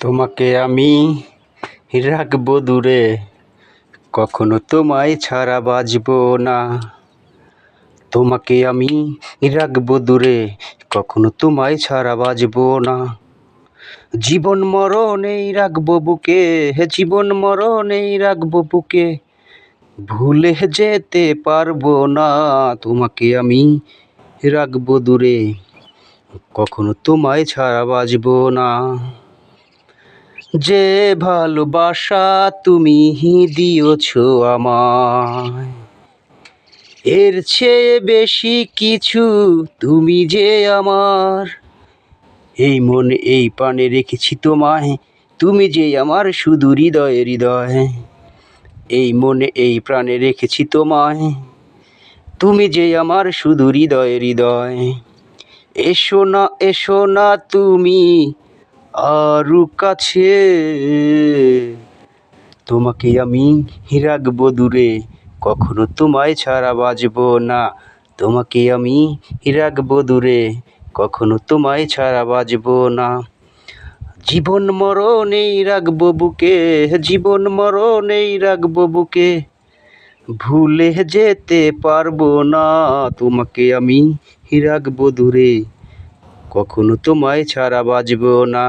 তোমাকে আমি রাখব দূরে, কখনো তোমায় ছাড়া বাজব না। তোমাকে আমি রাখব দূরে, কখনো তোমায় ছাড়া বাজব না। জীবন মরণেই রাখব বুকে হে জীবন মরণেই রাখব বুকে। ভুলে যেতে পারব না, তোমাকে আমি রাখব দূরে, কখনো তোমায় ছাড়া বাজব না। যে ভালোবাসা তুমি দিয়েছ আমায়। এর চেয়ে বেশি কিছু তুমি যে আমার। এই মনে, এই প্রাণে রেখেছি তোমায়, তুমি যে আমার শুধু হৃদয়ে হৃদয়। এই মনে, এই প্রাণে রেখেছি তোমায়, তুমি যে আমার শুধু হৃদয়ে হৃদয়। এসো না এসো না তুমি আরু কাছে তোমাকে আমি রাখব দূরে, কখনো তোমায় ছাড়া বাজব না। তোমাকে আমি রাখব দূরে, কখনো তোমায় ছাড়া বাজব না। জীবন মরণেই রাখব বুকে, জীবন মরণেই রাখব বুকে। ভুলে যেতে পারব না, তোমাকে আমি রাখব দূরে। কখনো তোমায় ছাড়া বাজবো না।